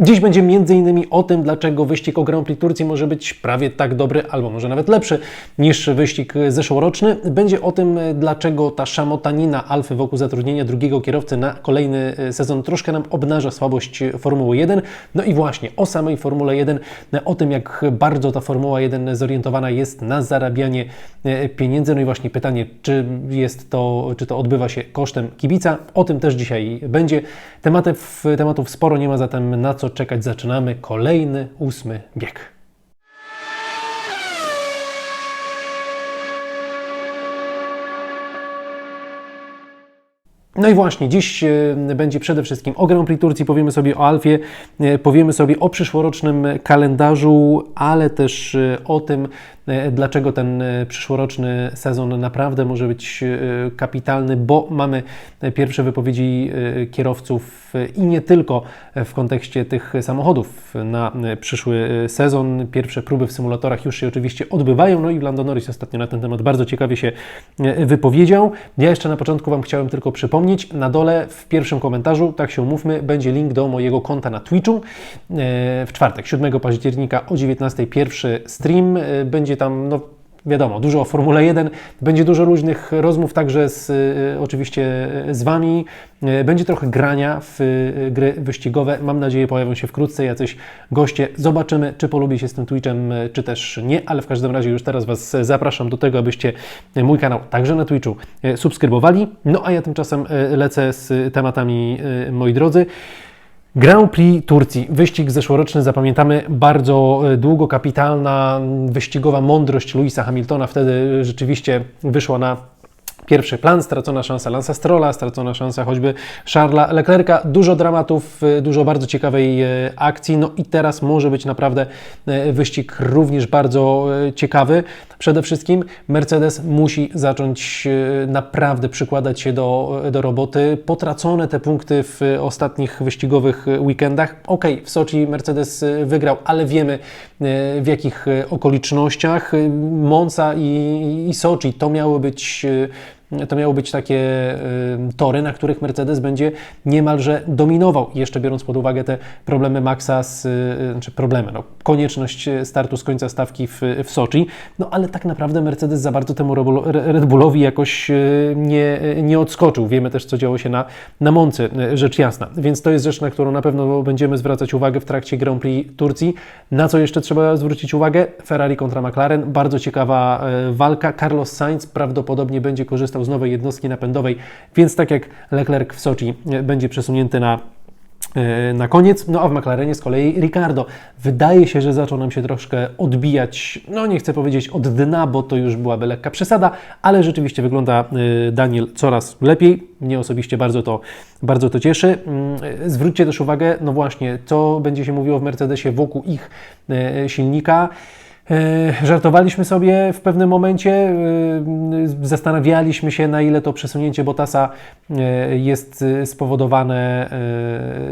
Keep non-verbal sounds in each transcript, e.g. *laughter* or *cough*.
Dziś będzie m.in. o tym, dlaczego wyścig o Grand Prix Turcji może być prawie tak dobry, albo może nawet lepszy niż wyścig zeszłoroczny. Będzie o tym, dlaczego ta szamotanina Alfy wokół zatrudnienia drugiego kierowcy na kolejny sezon troszkę nam obnaża słabość Formuły 1. No i właśnie o samej Formule 1, o tym, jak bardzo ta Formuła 1 zorientowana jest na zarabianie pieniędzy. No i właśnie pytanie, czy jest to, czy to odbywa się kosztem kibica. O tym też dzisiaj będzie. Tematów, tematów sporo, nie ma zatem na co czekać. Zaczynamy kolejny ósmy bieg. No i właśnie, dziś e, będzie przede wszystkim o Grand Prix Turcji, powiemy sobie o Alfie, e, powiemy sobie o przyszłorocznym kalendarzu, ale też e, o tym, dlaczego ten przyszłoroczny sezon naprawdę może być kapitalny, bo mamy pierwsze wypowiedzi kierowców i nie tylko w kontekście tych samochodów na przyszły sezon. Pierwsze próby w symulatorach już się oczywiście odbywają, no i Lando Norris ostatnio na ten temat bardzo ciekawie się wypowiedział. Ja jeszcze na początku Wam chciałem tylko przypomnieć, na dole w pierwszym komentarzu, tak się umówmy, będzie link do mojego konta na Twitchu. W czwartek, 7 października o 19 pierwszy stream. Będzie tam no, wiadomo, dużo o Formule 1, będzie dużo różnych rozmów także z, y, oczywiście z Wami, y, będzie trochę grania w y, gry wyścigowe, mam nadzieję pojawią się wkrótce jacyś goście, zobaczymy czy polubi się z tym Twitchem, czy też nie, ale w każdym razie już teraz Was zapraszam do tego, abyście mój kanał także na Twitchu subskrybowali, no a ja tymczasem lecę z tematami, moi drodzy. Grand Prix Turcji. Wyścig zeszłoroczny zapamiętamy bardzo e, długo. Kapitalna, wyścigowa mądrość Louisa Hamiltona wtedy rzeczywiście wyszła na pierwszy plan, stracona szansa Lansa Strolla, stracona szansa choćby Charlesa Leclerca, dużo dramatów, y, dużo bardzo ciekawej y, akcji, no i teraz może być naprawdę y, wyścig również bardzo ciekawy. Przede wszystkim Mercedes musi zacząć naprawdę przykładać się do, do roboty. Potracone te punkty w ostatnich wyścigowych weekendach. Ok, w Soczi Mercedes wygrał, ale wiemy w jakich okolicznościach. Monza i, i Soczi to miały być to miały być takie y, tory, na których Mercedes będzie niemalże dominował, jeszcze biorąc pod uwagę te problemy Maxa, z, y, znaczy problemy, no, konieczność startu z końca stawki w, w Soczi, no ale tak naprawdę Mercedes za bardzo temu Red Bullowi jakoś y, nie, nie odskoczył. Wiemy też, co działo się na, na rzecz jasna. Więc to jest rzecz, na którą na pewno będziemy zwracać uwagę w trakcie Grand Prix Turcji. Na co jeszcze trzeba zwrócić uwagę? Ferrari kontra McLaren, bardzo ciekawa walka. Carlos Sainz prawdopodobnie będzie korzystał korzystał z nowej jednostki napędowej, więc tak jak Leclerc w Soczi e, będzie przesunięty na e, na koniec. No a w McLarenie z kolei Ricardo. Wydaje się, że zaczął nam się troszkę odbijać, no nie chcę powiedzieć od dna, bo to już byłaby lekka przesada, ale rzeczywiście wygląda e, Daniel coraz lepiej. Mnie osobiście bardzo to, bardzo to cieszy. Mm, zwróćcie też uwagę, no właśnie, co będzie się mówiło w Mercedesie wokół ich silnika. E, żartowaliśmy sobie w pewnym momencie, e, zastanawialiśmy się, na ile to przesunięcie Botasa e, jest spowodowane,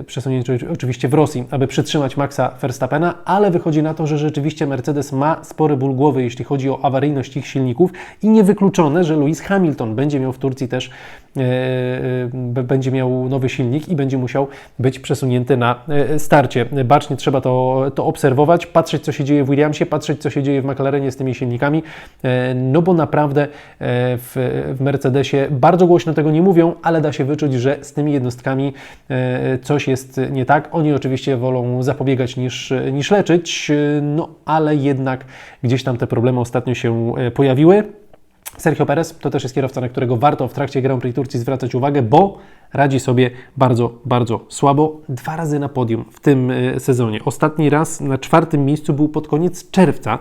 przesunięcie oczywiście w Rosji, aby przytrzymać Maxa Verstappena, ale wychodzi na to, że rzeczywiście Mercedes ma spory ból głowy, jeśli chodzi o awaryjność ich silników i niewykluczone, że Lewis Hamilton będzie miał w Turcji też będzie miał nowy silnik i będzie musiał być przesunięty na starcie. Bacznie trzeba to, to obserwować, patrzeć co się dzieje w Williamsie, patrzeć co się dzieje w McLarenie z tymi silnikami, e, no bo naprawdę e, w, w Mercedesie bardzo głośno tego nie mówią, ale da się wyczuć, że z tymi jednostkami e, coś jest nie tak. Oni oczywiście wolą zapobiegać niż, niż leczyć, no ale jednak gdzieś tam te problemy ostatnio się pojawiły. Sergio Perez to też jest kierowca, na którego warto w trakcie Grand Prix Turcji zwracać uwagę, bo radzi sobie bardzo, bardzo słabo. Dwa razy na podium w tym e, sezonie. Ostatni raz na czwartym miejscu był pod koniec czerwca.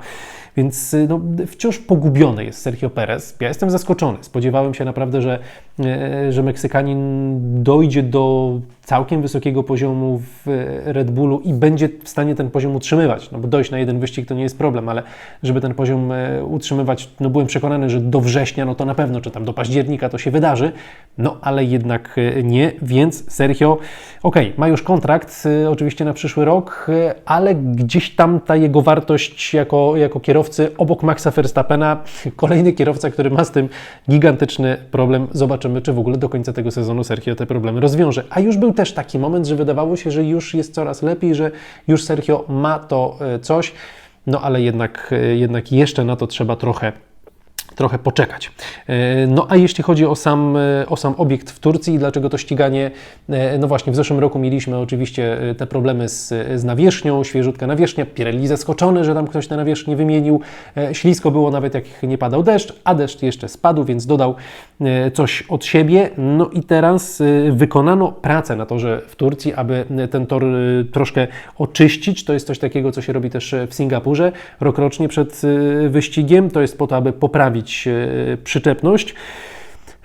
Więc y, no, wciąż pogubiony jest Sergio Perez. Ja jestem zaskoczony. Spodziewałem się naprawdę, że, e, że Meksykanin dojdzie do całkiem wysokiego poziomu w Red Bullu i będzie w stanie ten poziom utrzymywać. No bo dojść na jeden wyścig to nie jest problem, ale żeby ten poziom e, utrzymywać, no byłem przekonany, że do września, no to na pewno, czy tam do października to się wydarzy, no ale jednak e, nie, więc Sergio, ok, ma już kontrakt y, oczywiście na przyszły rok, y, ale gdzieś tam ta jego wartość jako, jako kierowcy obok Maxa Verstappena, *laughs* kolejny kierowca, który ma z tym gigantyczny problem. Zobaczymy, czy w ogóle do końca tego sezonu Sergio te problemy rozwiąże. A już był też taki moment, że wydawało się, że już jest coraz lepiej, że już Sergio ma to y, coś, no ale jednak, jednak jeszcze na to trzeba trochę trochę poczekać. E, No a jeśli chodzi o sam, e, o sam obiekt w Turcji i dlaczego to ściganie, e, no właśnie w zeszłym roku mieliśmy oczywiście te problemy z, z nawierzchnią, świeżutka nawierzchnia, Pirelli zaskoczony, że tam ktoś tę nawierzchnię wymienił, ślisko było nawet jak nie padał deszcz, a deszcz jeszcze spadł, więc dodał coś od siebie. No i teraz wykonano pracę na torze w Turcji, aby ten tor troszkę oczyścić. To jest coś takiego, co się robi też w Singapurze rokrocznie przed wyścigiem. To jest po to, aby poprawić e, przyczepność.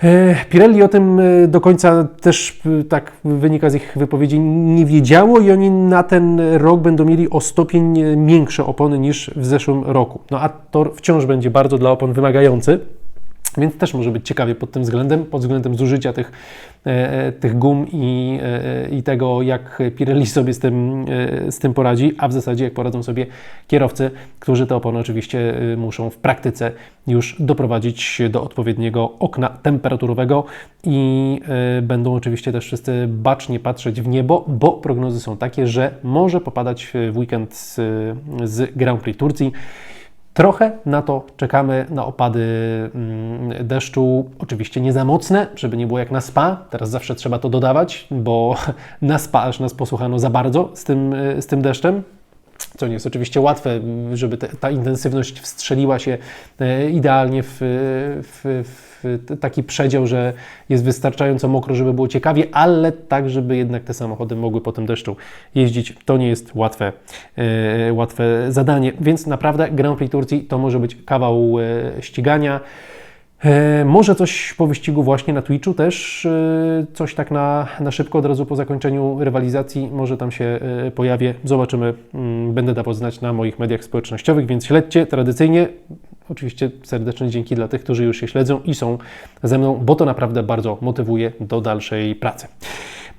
E, Pirelli o tym e, do końca też tak wynika z ich wypowiedzi nie wiedziało i oni na ten rok będą mieli o stopień miększe opony niż w zeszłym roku. No a tor wciąż będzie bardzo dla opon wymagający. Więc też może być ciekawie pod tym względem, pod względem zużycia tych, e, e, tych gum i, e, i tego, jak Pirelli sobie z tym, e, z tym poradzi, a w zasadzie jak poradzą sobie kierowcy, którzy te opony oczywiście e, muszą w praktyce już doprowadzić do odpowiedniego okna temperaturowego i e, będą oczywiście też wszyscy bacznie patrzeć w niebo, bo prognozy są takie, że może popadać w weekend z, z Grand Prix Turcji. Trochę na to czekamy, na opady mm, deszczu. Oczywiście nie za mocne, żeby nie było jak na spa. Teraz zawsze trzeba to dodawać, bo *laughs* na spa aż nas posłuchano za bardzo z tym, y, z tym deszczem. Co nie jest oczywiście łatwe, żeby te, ta intensywność wstrzeliła się e, idealnie w, w, w taki przedział, że jest wystarczająco mokro, żeby było ciekawie, ale tak, żeby jednak te samochody mogły po tym deszczu jeździć. To nie jest łatwe, e, łatwe zadanie, więc naprawdę Grand Prix Turcji to może być kawał e, ścigania. E, może coś po wyścigu właśnie na Twitchu też, coś tak na, na szybko od razu po zakończeniu rywalizacji, może tam się pojawię, zobaczymy, Mm, będę dawał znać na moich mediach społecznościowych, więc śledźcie tradycyjnie. Oczywiście serdeczne dzięki dla tych, którzy już się śledzą i są ze mną, bo to naprawdę bardzo motywuje do dalszej pracy.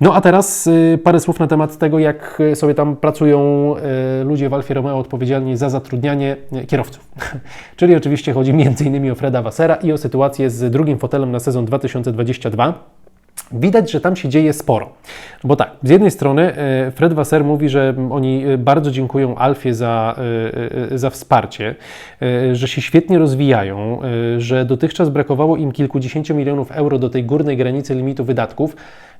No a teraz y, parę słów na temat tego, jak sobie tam pracują y, ludzie w Alfie Romeo odpowiedzialni za zatrudnianie y, kierowców. *laughs* Czyli oczywiście chodzi m.in. o Freda Wassera i o sytuację z drugim fotelem na sezon 2022. Widać, że tam się dzieje sporo. Bo tak, z jednej strony e, Fred Wasser mówi, że oni e, bardzo dziękują Alfie za, e, za wsparcie, że się świetnie rozwijają, że dotychczas brakowało im kilkudziesięciu milionów euro do tej górnej granicy limitu wydatków,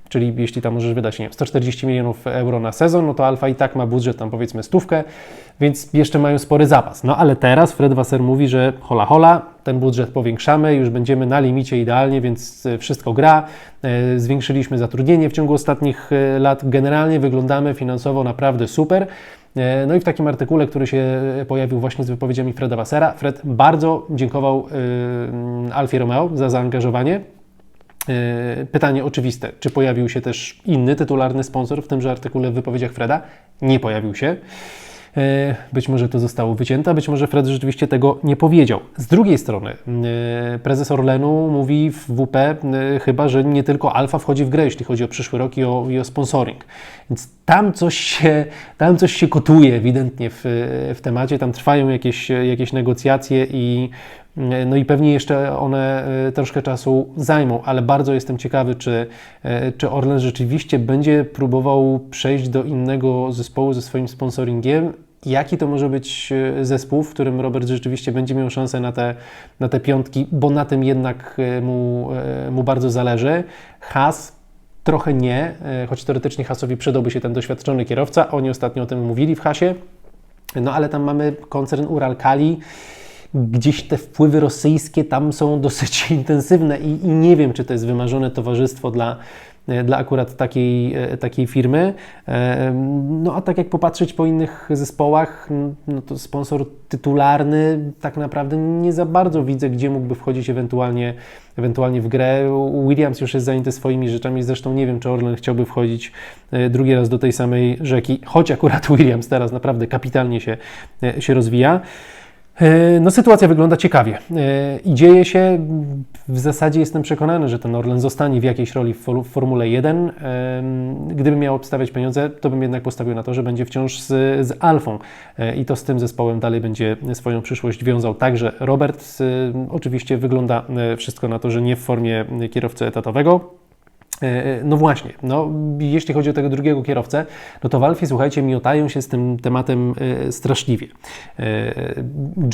czyli jeśli tam możesz wydać nie wiem, 140 milionów euro na sezon, no to Alfa i tak ma budżet tam powiedzmy stówkę, więc jeszcze mają spory zapas. No ale teraz Fred Wasser mówi, że hola hola, ten budżet powiększamy, już będziemy na limicie idealnie, więc e, wszystko gra. E, Zwiększyliśmy zatrudnienie w ciągu ostatnich e, lat. Generalnie wyglądamy finansowo naprawdę super. No i w takim artykule, który się pojawił właśnie z wypowiedziami Freda Wassera, Fred bardzo dziękował Alfie Romeo za zaangażowanie. E, Pytanie oczywiste, czy pojawił się też inny tytularny sponsor w tymże artykule w wypowiedziach Freda? Nie pojawił się. E, Być może to zostało wycięte, być może Fred rzeczywiście tego nie powiedział. Z drugiej strony, e, prezes Orlenu mówi w WP chyba, że nie tylko Alfa wchodzi w grę, jeśli chodzi o przyszły rok i o, i o sponsoring. Więc tam coś, się, tam coś się kotuje ewidentnie w, w temacie, tam trwają jakieś, jakieś negocjacje i no i pewnie jeszcze one e, troszkę czasu zajmą, ale bardzo jestem ciekawy, czy, e, czy Orlen rzeczywiście będzie próbował przejść do innego zespołu ze swoim sponsoringiem. Jaki to może być e, zespół, w którym Robert rzeczywiście będzie miał szansę na te, na te piątki, bo na tym jednak mu, mu bardzo zależy. Haas trochę nie, choć teoretycznie Haasowi przydałby się ten doświadczony kierowca. Oni ostatnio o tym mówili w Hasie. No ale tam mamy koncern Uralkali gdzieś te wpływy rosyjskie tam są *laughs* dosyć intensywne i, i nie wiem, czy to jest wymarzone towarzystwo dla, e, dla akurat takiej, e, takiej firmy. E, No a tak jak popatrzeć po innych zespołach, no to sponsor tytularny tak naprawdę nie za bardzo widzę, gdzie mógłby wchodzić ewentualnie, ewentualnie w grę. Williams już jest zajęty swoimi rzeczami, zresztą nie wiem, czy Orlen chciałby wchodzić drugi raz do tej samej rzeki, choć akurat *laughs* Williams teraz naprawdę kapitalnie się, się rozwija. E, no, sytuacja wygląda ciekawie e, i dzieje się. W zasadzie jestem przekonany, że ten Orlen zostanie w jakiejś roli w Formule 1. E, gdybym miał obstawiać pieniądze, to bym jednak postawił na to, że będzie wciąż z, z Alfą i to z tym zespołem dalej będzie swoją przyszłość wiązał także Robert. Oczywiście wygląda wszystko na to, że nie w formie kierowcy etatowego. E, no właśnie, no, jeśli chodzi o tego drugiego kierowcę, no to w Alfie, słuchajcie, miotają się z tym tematem e, straszliwie. E,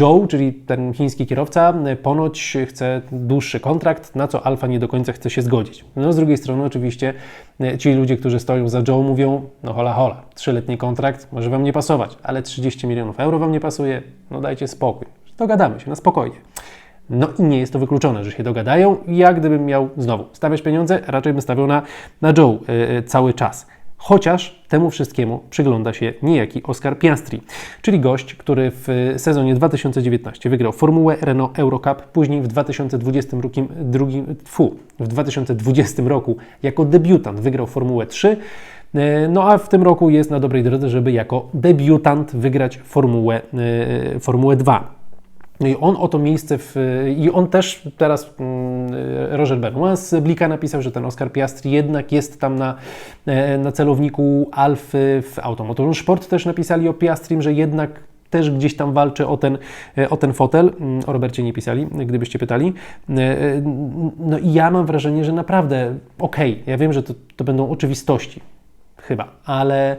Joe, czyli ten chiński kierowca, ponoć chce dłuższy kontrakt, na co Alfa nie do końca chce się zgodzić. No z drugiej strony oczywiście ci ludzie, którzy stoją za Joe mówią, no hola hola, trzyletni kontrakt może Wam nie pasować, ale 30 milionów euro Wam nie pasuje, no dajcie spokój, dogadamy się na spokojnie. No i nie jest to wykluczone, że się dogadają. Ja gdybym miał znowu stawiać pieniądze, raczej bym stawiał na, na Joe yy, cały czas. Chociaż temu wszystkiemu przygląda się niejaki Oscar Piastri, czyli gość, który w sezonie 2019 wygrał Formułę Renault Eurocup, później w 2020, drugim, tfu, w 2020 roku jako debiutant wygrał Formułę 3, e, no a w tym roku jest na dobrej drodze, żeby jako debiutant wygrać Formułę, Formułę 2. No i on o to miejsce w, i on też teraz mm, Roger Benoit z Blika napisał, że ten Oscar Piastri jednak jest tam na, e, na celowniku Alfy w Automotor Sport też napisali o Piastrim, że jednak też gdzieś tam walczy o ten, e, o ten fotel. Mm, o Robercie nie pisali, gdybyście pytali. E, no i ja mam wrażenie, że naprawdę okej, okay, ja wiem, że to, to będą oczywistości, chyba, ale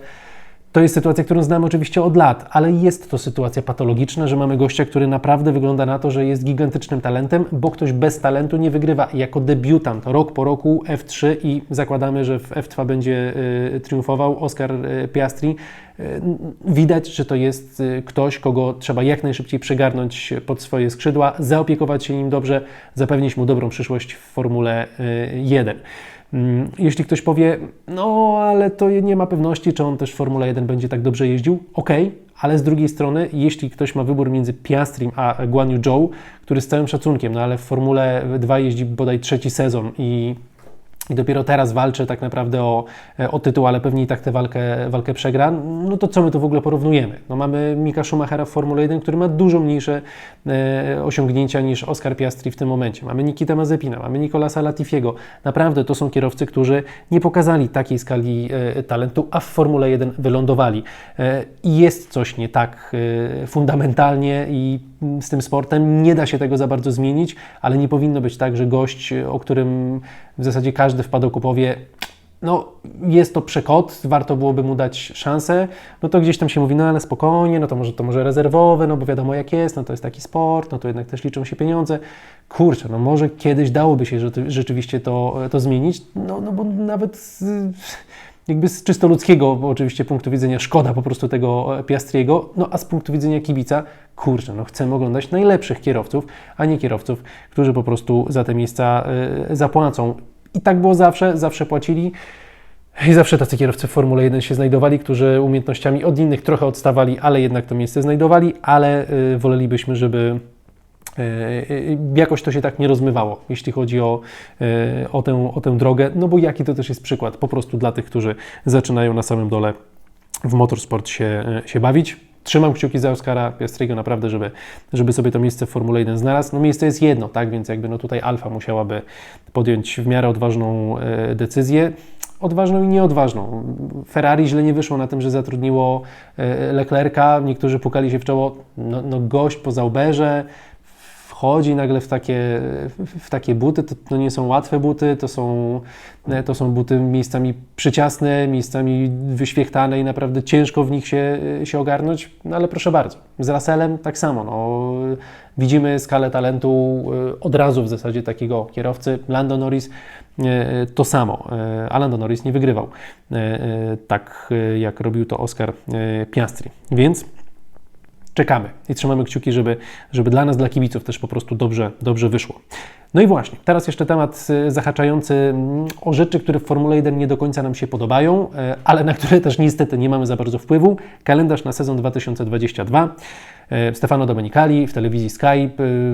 to jest sytuacja, którą znamy oczywiście od lat, ale jest to sytuacja patologiczna, że mamy gościa, który naprawdę wygląda na to, że jest gigantycznym talentem, bo ktoś bez talentu nie wygrywa. Jako debiutant rok po roku F3 i zakładamy, że w F2 będzie y, triumfował Oscar y, Piastri. Y, widać, że to jest ktoś, kogo trzeba jak najszybciej przygarnąć pod swoje skrzydła, zaopiekować się nim dobrze, zapewnić mu dobrą przyszłość w Formule 1. Mm, jeśli ktoś powie, no ale to nie ma pewności, czy on też w Formule 1 będzie tak dobrze jeździł, ok, ale z drugiej strony, jeśli ktoś ma wybór między Piastrim a Guan Yu Zhou, który z całym szacunkiem, no ale w Formule 2 jeździ bodaj trzeci sezon i i dopiero teraz walczy tak naprawdę o, o tytuł, ale pewnie i tak tę walkę, walkę przegra, no to co my tu w ogóle porównujemy? No mamy Mika Schumachera w Formule 1, który ma dużo mniejsze e, osiągnięcia niż Oscar Piastri w tym momencie. Mamy Nikita Mazepina, mamy Nicolasa Latifiego. Naprawdę to są kierowcy, którzy nie pokazali takiej skali e, talentu, a w Formule 1 wylądowali. E, I jest coś nie tak e, fundamentalnie i z tym sportem. Nie da się tego za bardzo zmienić, ale nie powinno być tak, że gość, o którym w zasadzie każdy wpadł kupowie, no jest to przekot, warto byłoby mu dać szansę, no to gdzieś tam się mówi, no ale spokojnie, no to może to może rezerwowe, no bo wiadomo jak jest, no to jest taki sport, no to jednak też liczą się pieniądze. Kurczę, no może kiedyś dałoby się rzeczywiście to, to zmienić, no, no bo nawet jakby z czysto ludzkiego, oczywiście punktu widzenia szkoda po prostu tego Piastriego, no a z punktu widzenia kibica, kurczę, no chcemy oglądać najlepszych kierowców, a nie kierowców, którzy po prostu za te miejsca y, zapłacą. I tak było zawsze, zawsze płacili. I zawsze tacy kierowcy w Formule 1 się znajdowali, którzy umiejętnościami od innych trochę odstawali, ale jednak to miejsce znajdowali, ale y, wolelibyśmy, żeby E, e, jakoś to się tak nie rozmywało, jeśli chodzi o, e, o, tę, o tę drogę, no bo jaki to też jest przykład po prostu dla tych, którzy zaczynają na samym dole w motorsport się, się bawić. Trzymam kciuki za Oscara Piastriego naprawdę, żeby, żeby sobie to miejsce w Formule 1 znalazł. No miejsce jest jedno, tak, więc jakby no tutaj Alfa musiałaby podjąć w miarę odważną decyzję odważną i nieodważną. Ferrari źle nie wyszło na tym, że zatrudniło Leclerca. Niektórzy pukali się w czoło, no, no gość po Zauberze, wchodzi nagle w takie, w takie buty, to, to nie są łatwe buty, to są, to są buty miejscami przyciasne, miejscami wyświechtane i naprawdę ciężko w nich się, się ogarnąć, no ale proszę bardzo. Z Russellem tak samo. No, widzimy skalę talentu e, od razu w zasadzie takiego kierowcy. Lando Norris e, to samo, e, a Lando Norris nie wygrywał tak jak robił to Oscar Piastri. Więc czekamy i trzymamy kciuki, żeby, żeby dla nas, dla kibiców też po prostu dobrze, dobrze wyszło. No i właśnie, teraz jeszcze temat y, zahaczający mm, o rzeczy, które w Formule 1 nie do końca nam się podobają, y, ale na które też niestety nie mamy za bardzo wpływu. Kalendarz na sezon 2022. Y, Stefano Domenicali w telewizji Sky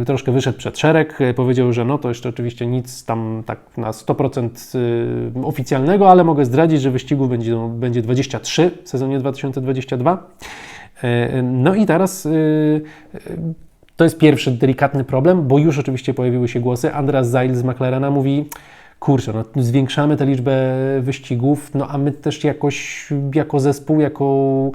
troszkę wyszedł przed szereg, powiedział, że no to jeszcze oczywiście nic tam tak na 100% oficjalnego, ale mogę zdradzić, że wyścigów będzie, będzie 23 w sezonie 2022. E, no i teraz e, To jest pierwszy delikatny problem, bo już oczywiście pojawiły się głosy. Andreas Zeil z McLarena mówi, kurczę, no, zwiększamy tę liczbę wyścigów, no a my też jakoś jako zespół, jako,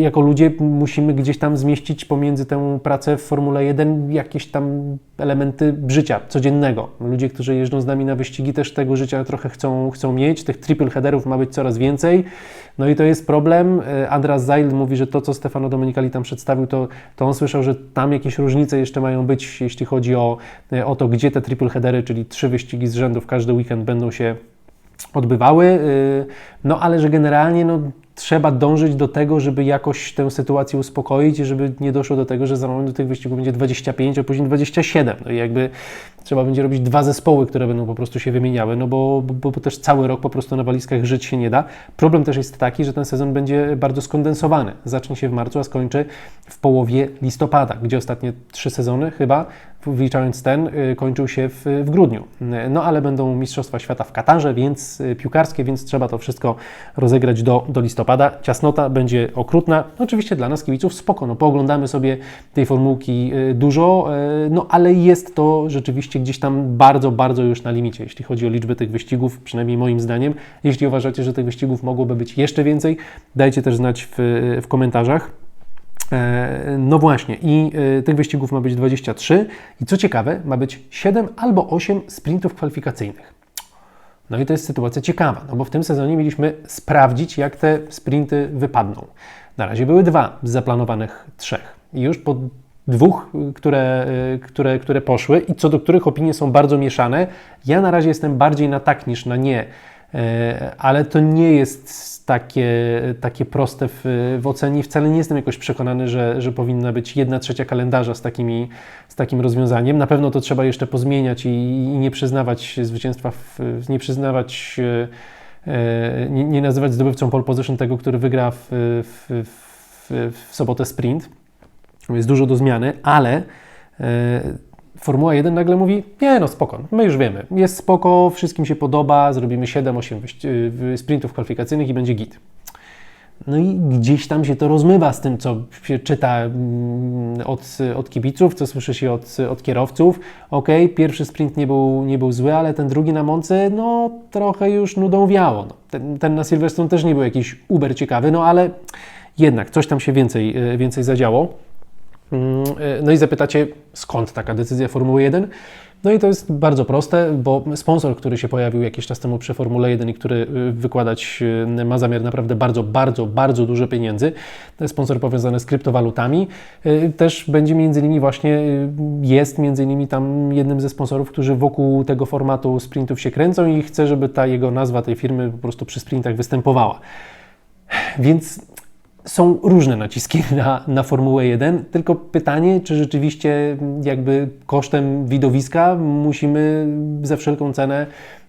jako ludzie musimy gdzieś tam zmieścić pomiędzy tę pracę w Formule 1 jakieś tam elementy życia codziennego. Ludzie, którzy jeżdżą z nami na wyścigi też tego życia trochę chcą, chcą mieć, tych triple headerów ma być coraz więcej, no i to jest problem. Andras Zeil mówi, że to, co Stefano Domenicali tam przedstawił, to, to on słyszał, że tam jakieś różnice jeszcze mają być, jeśli chodzi o, o to, gdzie te triple headery, czyli trzy wyścigi z rzędu w każdy weekend będą się odbywały, y, no ale że generalnie no, trzeba dążyć do tego, żeby jakoś tę sytuację uspokoić i żeby nie doszło do tego, że za moment do tych wyścigów będzie 25, a później 27. No i jakby trzeba będzie robić dwa zespoły, które będą po prostu się wymieniały, no bo, bo, bo też cały rok po prostu na walizkach żyć się nie da. Problem też jest taki, że ten sezon będzie bardzo skondensowany. Zacznie się w marcu, a skończy w połowie listopada, gdzie ostatnie trzy sezony chyba wliczając ten, y, kończył się w, w, grudniu. No ale będą Mistrzostwa Świata w Katarze, więc y, piłkarskie, więc trzeba to wszystko rozegrać do, do listopada. Ciasnota będzie okrutna. Oczywiście dla nas kibiców spoko, no pooglądamy sobie tej formułki y, dużo, no ale jest to rzeczywiście gdzieś tam bardzo, bardzo już na limicie, jeśli chodzi o liczbę tych wyścigów, przynajmniej moim zdaniem. Jeśli uważacie, że tych wyścigów mogłoby być jeszcze więcej, dajcie też znać w, w komentarzach. E, no właśnie, i e, tych wyścigów ma być 23 i co ciekawe, ma być 7 albo 8 sprintów kwalifikacyjnych. No i to jest sytuacja ciekawa, no bo w tym sezonie mieliśmy sprawdzić, jak te sprinty wypadną. Na razie były dwa z zaplanowanych trzech. I już po dwóch, które, e, które, które poszły i co do których opinie są bardzo mieszane, ja na razie jestem bardziej na tak niż na nie, ale to nie jest takie, takie proste w, w ocenie. Wcale nie jestem jakoś przekonany, że, że powinna być jedna trzecia kalendarza z, takimi, z takim rozwiązaniem. Na pewno to trzeba jeszcze pozmieniać i, i nie przyznawać zwycięstwa, w, nie przyznawać, e, nie, nie, nazywać zdobywcą pole position tego, który wygra w, w, w, w sobotę sprint. Jest dużo do zmiany, ale e, Formuła 1 nagle mówi, nie no spoko, my już wiemy, jest spoko, wszystkim się podoba, zrobimy 7-8 y, sprintów kwalifikacyjnych i będzie git. No i gdzieś tam się to rozmywa z tym, co się czyta mm, od, od kibiców, co słyszy się od, od kierowców. Ok, pierwszy sprint nie był, nie był zły, ale ten drugi na Monce, no trochę już nudą wiało. No, ten, ten na Silverstone też nie był jakiś uber ciekawy, no ale jednak coś tam się więcej, y, więcej zadziało. Mm, e, no i zapytacie, skąd taka decyzja Formuły 1? No i to jest bardzo proste, bo sponsor, który się pojawił jakiś czas temu przy Formule 1 i który y, wykładać y, ma zamiar naprawdę bardzo, bardzo, bardzo dużo pieniędzy, sponsor powiązany z kryptowalutami, y, też będzie między innymi właśnie, jest między innymi tam jednym ze sponsorów, którzy wokół tego formatu sprintów się kręcą i chce, żeby ta jego nazwa tej firmy po prostu przy sprintach występowała. Więc są różne naciski *laughs* na, na Formułę 1, tylko pytanie, czy rzeczywiście jakby kosztem widowiska musimy za wszelką cenę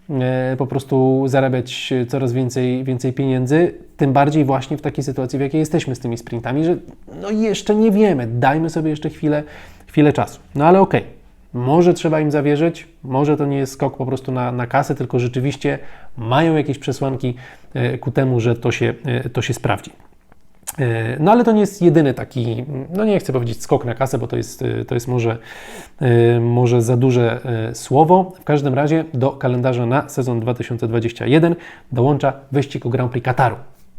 e, po prostu zarabiać coraz więcej, więcej pieniędzy, tym bardziej właśnie w takiej sytuacji, w jakiej jesteśmy z tymi sprintami, że no jeszcze nie wiemy, dajmy sobie jeszcze chwilę, chwilę czasu. No ale okej, okay. może trzeba im zawierzyć, może to nie jest skok po prostu na, na kasę, tylko rzeczywiście mają jakieś przesłanki e, ku temu, że to się, e, to się sprawdzi. E, no ale to nie jest jedyny taki, no nie chcę powiedzieć skok na kasę, bo to jest, e, to jest może, e, może za duże słowo. W każdym razie do kalendarza na sezon 2021 dołącza wyścig o Grand Prix Kataru.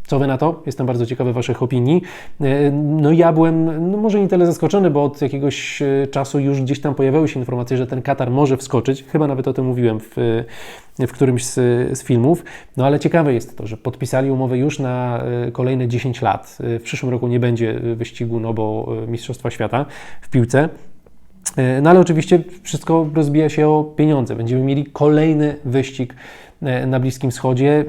Co Wy na to? Jestem bardzo ciekawy Waszych opinii. E, no ja byłem, no może nie tyle zaskoczony, bo od jakiegoś e, czasu już gdzieś tam pojawiały się informacje, że ten Katar może wskoczyć. Chyba nawet o tym mówiłem w, w którymś z, z filmów. No ale ciekawe jest to, że podpisali umowę już na e, kolejne 10 lat. W przyszłym roku nie będzie wyścigu, no bo Mistrzostwa Świata w piłce. No ale oczywiście wszystko rozbija się o pieniądze. Będziemy mieli kolejny wyścig na Bliskim Wschodzie.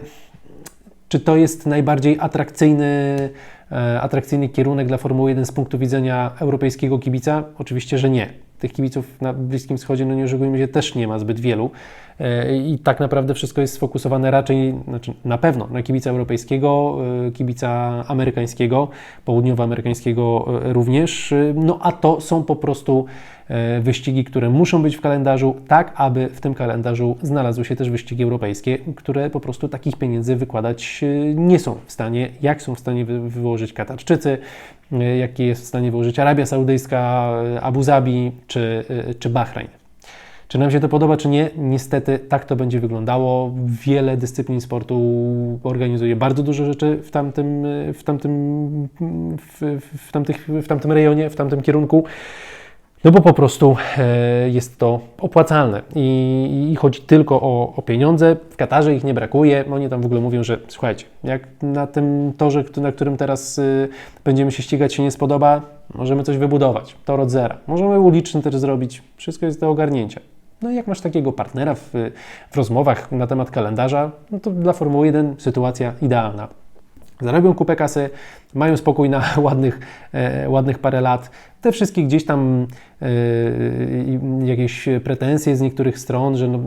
Czy to jest najbardziej atrakcyjny, e, atrakcyjny kierunek dla Formuły 1 z punktu widzenia europejskiego kibica? Oczywiście, że nie. Tych kibiców na Bliskim Wschodzie, no nie oszukujmy się, też nie ma zbyt wielu. E, i tak naprawdę wszystko jest sfokusowane raczej, znaczy na pewno na kibica europejskiego, e, kibica amerykańskiego, południowoamerykańskiego e, również, no a to są po prostu wyścigi, które muszą być w kalendarzu, tak aby w tym kalendarzu znalazły się też wyścigi europejskie, które po prostu takich pieniędzy wykładać nie są w stanie, jak są w stanie wyłożyć Katarczycy, jakie jest w stanie wyłożyć Arabia Saudyjska, Abu Zabi czy, czy Bahrain. Czy nam się to podoba, czy nie? Niestety tak to będzie wyglądało. Wiele dyscyplin sportu organizuje bardzo dużo rzeczy w tamtym, w tamtym, w, w, tamtych, w tamtym rejonie, w tamtym kierunku. No bo po prostu e, jest to opłacalne i, i chodzi tylko o, o, pieniądze. W Katarze ich nie brakuje. Oni tam w ogóle mówią, że słuchajcie, jak na tym torze, na którym teraz y, będziemy się ścigać, się nie spodoba, możemy coś wybudować. Tor od zera. Możemy uliczny też zrobić. Wszystko jest do ogarnięcia. No jak masz takiego partnera w, w rozmowach na temat kalendarza, no to dla Formuły 1 sytuacja idealna. Zarobią kupę kasy, mają spokój na *laughs* ładnych, e, ładnych parę lat. Te wszystkie gdzieś tam e, jakieś pretensje z niektórych stron, że no,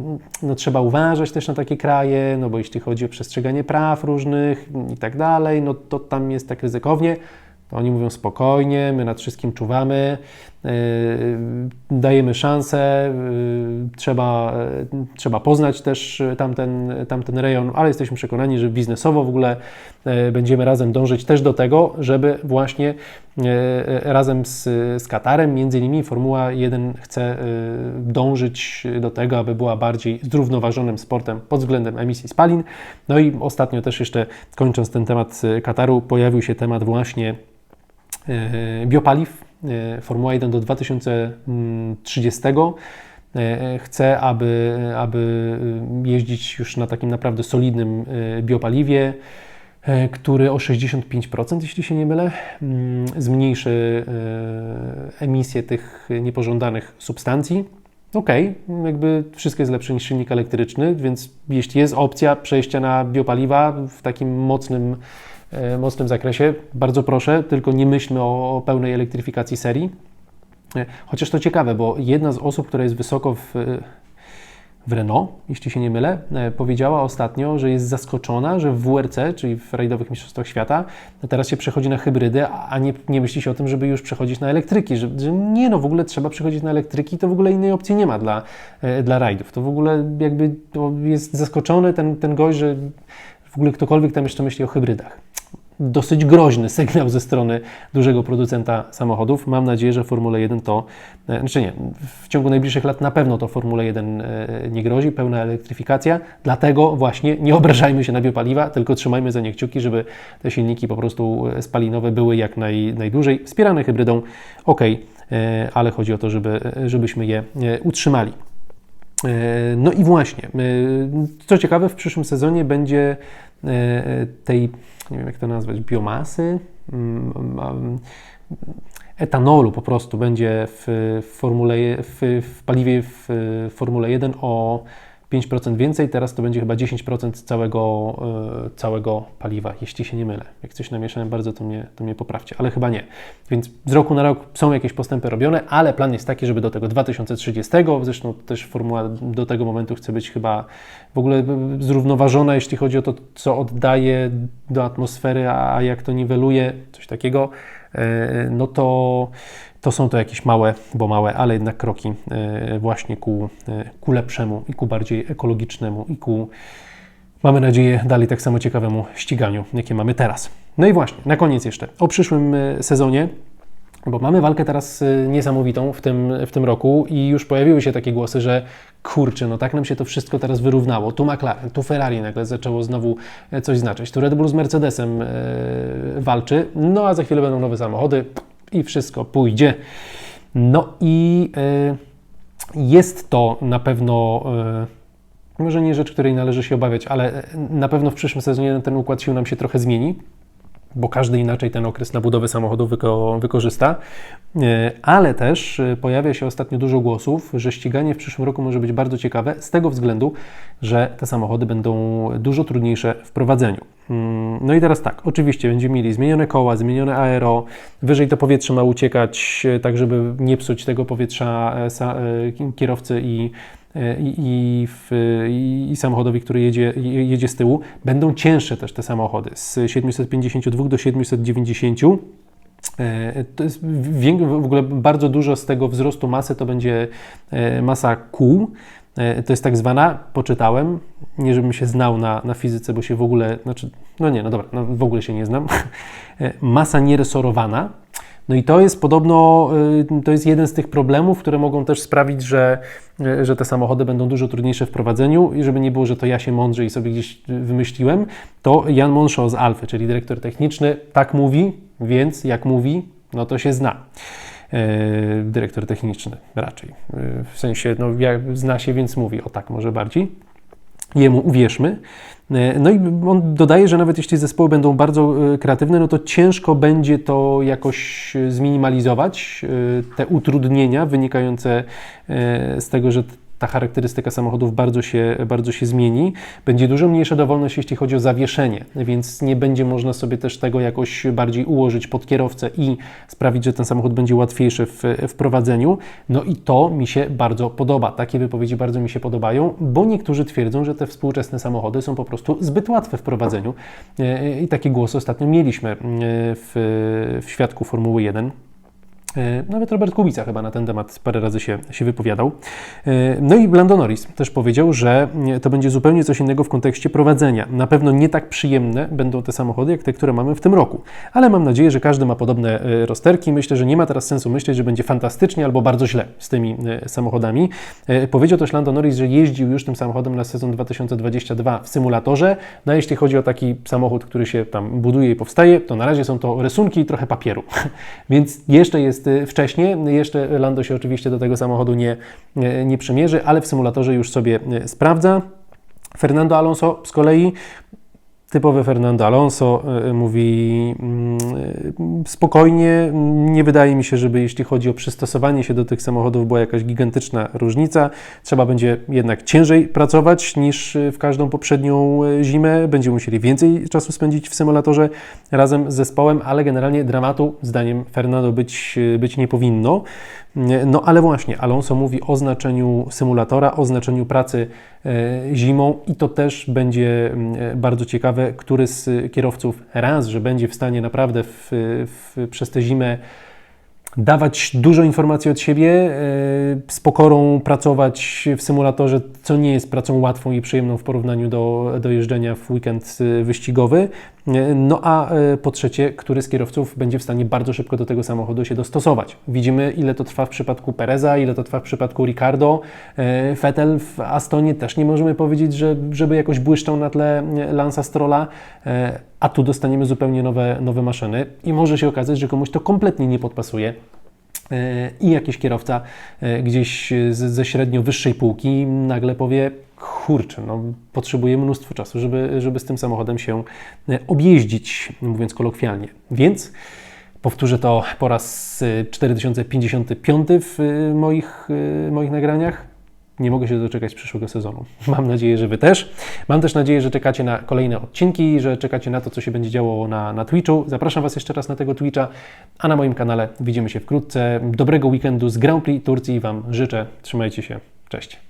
no, trzeba uważać też na takie kraje, no bo jeśli chodzi o przestrzeganie praw różnych i tak dalej, no to tam jest tak ryzykownie. To oni mówią spokojnie, my nad wszystkim czuwamy, dajemy szansę, yy, trzeba, yy, trzeba poznać też tamten, tamten rejon, ale jesteśmy przekonani, że biznesowo w ogóle będziemy razem dążyć też do tego, żeby właśnie razem z, z Katarem, między innymi Formuła 1 chce dążyć do tego, aby była bardziej zrównoważonym sportem pod względem emisji spalin. No i ostatnio też jeszcze kończąc ten temat Kataru, pojawił się temat właśnie biopaliw. E, Formuła 1 do 2030 e, chce, aby, aby jeździć już na takim naprawdę solidnym biopaliwie, który o 65%, jeśli się nie mylę, mm, zmniejszy emisję tych niepożądanych substancji. OK, jakby wszystko jest lepsze niż silnik elektryczny, więc jeśli jest opcja przejścia na biopaliwa w takim mocnym E, mocnym zakresie. Bardzo proszę, tylko nie myślmy o, pełnej elektryfikacji serii. E, chociaż to ciekawe, bo jedna z osób, która jest wysoko w, w Renault, jeśli się nie mylę, e, powiedziała ostatnio, że jest zaskoczona, że w WRC, czyli w rajdowych mistrzostwach świata, teraz się przechodzi na hybrydy, a nie, nie myśli się o tym, żeby już przechodzić na elektryki, że, że nie, no w ogóle trzeba przechodzić na elektryki, to w ogóle innej opcji nie ma dla, dla rajdów. To w ogóle jakby jest zaskoczony ten, ten gość, że ogóle ktokolwiek tam jeszcze myśli o hybrydach dosyć groźny sygnał ze strony dużego producenta samochodów. Mam nadzieję, że Formule 1 to, e, znaczy nie, w ciągu najbliższych lat na pewno to Formule 1 e, nie grozi, pełna elektryfikacja, dlatego właśnie nie obrażajmy się na biopaliwa, tylko trzymajmy za nie kciuki, żeby te silniki po prostu e, spalinowe były jak naj, najdłużej wspierane hybrydą, ok, ale chodzi o to, żeby, żebyśmy je utrzymali. No i właśnie, co ciekawe, w przyszłym sezonie będzie tej nie wiem jak to nazwać, biomasy, mm, mm, etanolu po prostu będzie w, formule, w, w paliwie w Formule 1 o 5% więcej, teraz to będzie chyba 10% całego, e, całego paliwa, jeśli się nie mylę. Jak coś namieszałem bardzo, to mnie, to mnie poprawcie, ale chyba nie. Więc z roku na rok są jakieś postępy robione, ale plan jest taki, żeby do tego 2030, zresztą też formuła do tego momentu chce być chyba w ogóle zrównoważona, jeśli chodzi o to, co oddaje do atmosfery, a jak to niweluje, coś takiego, e, no to to są to jakieś małe, bo małe, ale jednak kroki e, właśnie ku, e, ku lepszemu i ku bardziej ekologicznemu i ku, mamy nadzieję, dalej tak samo ciekawemu ściganiu, jakie mamy teraz. No i właśnie, na koniec jeszcze o przyszłym e, sezonie. Bo mamy walkę teraz niesamowitą w tym, w tym roku i już pojawiły się takie głosy, że kurczę, no tak nam się to wszystko teraz wyrównało. Tu McLaren, tu Ferrari nagle zaczęło znowu coś znaczyć. Tu Red Bull z Mercedesem walczy, no a za chwilę będą nowe samochody i wszystko pójdzie. No i y, jest to na pewno. Y, może nie rzecz, której należy się obawiać, ale na pewno w przyszłym sezonie ten układ sił nam się trochę zmieni bo każdy inaczej ten okres na budowę samochodu wyko wykorzysta, e, ale też e, pojawia się ostatnio dużo głosów, że ściganie w przyszłym roku może być bardzo ciekawe z tego względu, że te samochody będą dużo trudniejsze w prowadzeniu. Mm, no i teraz tak, oczywiście będziemy mieli zmienione koła, zmienione aero, wyżej to powietrze ma uciekać, e, tak żeby nie psuć tego powietrza kierowcy i i, i, w, i, samochodowi, który jedzie, jedzie z tyłu. Będą cięższe też te samochody z 752 do 790. E, To jest w ogóle bardzo dużo z tego wzrostu masy to będzie e, masa kół. E, To jest tak zwana, poczytałem, nie żebym się znał na, na fizyce, bo się w ogóle, znaczy, no nie, no dobra, no w ogóle się nie znam. *laughs* E, Masa nieresorowana. No i to jest podobno, y, to jest jeden z tych problemów, które mogą też sprawić, że, y, że te samochody będą dużo trudniejsze w prowadzeniu i żeby nie było, że to ja się mądrze i sobie gdzieś y, wymyśliłem, to Jan Monshaw z Alfy, czyli dyrektor techniczny, tak mówi, więc jak mówi, no to się zna. Dyrektor techniczny raczej. W sensie, no, zna się, więc mówi, o tak może bardziej jemu uwierzmy. E, No i on dodaje, że nawet jeśli zespoły będą bardzo e, kreatywne, no to ciężko będzie to jakoś e, zminimalizować, te utrudnienia wynikające z tego, że ta charakterystyka samochodów bardzo się, bardzo się zmieni. Będzie dużo mniejsza dowolność, jeśli chodzi o zawieszenie, więc nie będzie można sobie też tego jakoś bardziej ułożyć pod kierowcę i sprawić, że ten samochód będzie łatwiejszy w, w prowadzeniu. No i to mi się bardzo podoba. Takie wypowiedzi bardzo mi się podobają, bo niektórzy twierdzą, że te współczesne samochody są po prostu zbyt łatwe w prowadzeniu. E, I taki głos ostatnio mieliśmy e, w, w świadku Formuły 1. E, Nawet Robert Kubica chyba na ten temat parę razy się, się wypowiadał. E, No i Lando Norris też powiedział, że e, to będzie zupełnie coś innego w kontekście prowadzenia. Na pewno nie tak przyjemne będą te samochody, jak te, które mamy w tym roku. Ale mam nadzieję, że każdy ma podobne e, rozterki. Myślę, że nie ma teraz sensu myśleć, że będzie fantastycznie albo bardzo źle z tymi samochodami. Powiedział też Lando Norris, że jeździł już tym samochodem na sezon 2022 w symulatorze. No a jeśli chodzi o taki samochód, który się tam buduje i powstaje, to na razie są to rysunki i trochę papieru. *laughs* Więc jeszcze jest y, wcześnie, jeszcze Lando się oczywiście do tego samochodu nie, nie, nie przymierzy, ale w symulatorze już sobie y, sprawdza. Fernando Alonso z kolei Typowy Fernando Alonso y, mówi mm, y, spokojnie. Nie wydaje mi się, żeby jeśli chodzi o przystosowanie się do tych samochodów była jakaś gigantyczna różnica. Trzeba będzie jednak ciężej pracować niż w każdą poprzednią zimę. Będziemy musieli więcej czasu spędzić w symulatorze razem z zespołem, ale generalnie dramatu zdaniem Fernando być, być nie powinno. No ale właśnie, Alonso mówi o znaczeniu symulatora, o znaczeniu pracy e, zimą i to też będzie mm, bardzo ciekawe, który z kierowców raz, że będzie w stanie naprawdę w, w, przez tę zimę dawać dużo informacji od siebie, e, z pokorą pracować w symulatorze, co nie jest pracą łatwą i przyjemną w porównaniu do, do jeżdżenia w weekend e, wyścigowy. E, No a po trzecie, który z kierowców będzie w stanie bardzo szybko do tego samochodu się dostosować. Widzimy, ile to trwa w przypadku Pereza, ile to trwa w przypadku Ricardo. Vettel w Astonie też nie możemy powiedzieć, że, żeby jakoś błyszczał na tle Lansa Strolla, e, a tu dostaniemy zupełnie nowe, nowe maszyny i może się okazać, że komuś to kompletnie nie podpasuje. E, I jakiś kierowca e, gdzieś ze średnio wyższej półki nagle powie: Kurczę, no, potrzebuję mnóstwo czasu, żeby, żeby z tym samochodem się e, objeździć, mówiąc kolokwialnie. Więc powtórzę to po raz e, 4055 w moich, moich nagraniach. Nie mogę się doczekać przyszłego sezonu. *laughs* Mam nadzieję, że Wy też. Mam też nadzieję, że czekacie na kolejne odcinki, że czekacie na to, co się będzie działo na, na Twitchu. Zapraszam Was jeszcze raz na tego Twitcha, a na moim kanale widzimy się wkrótce. Dobrego weekendu z Grand Prix Turcji Wam życzę. Trzymajcie się. Cześć.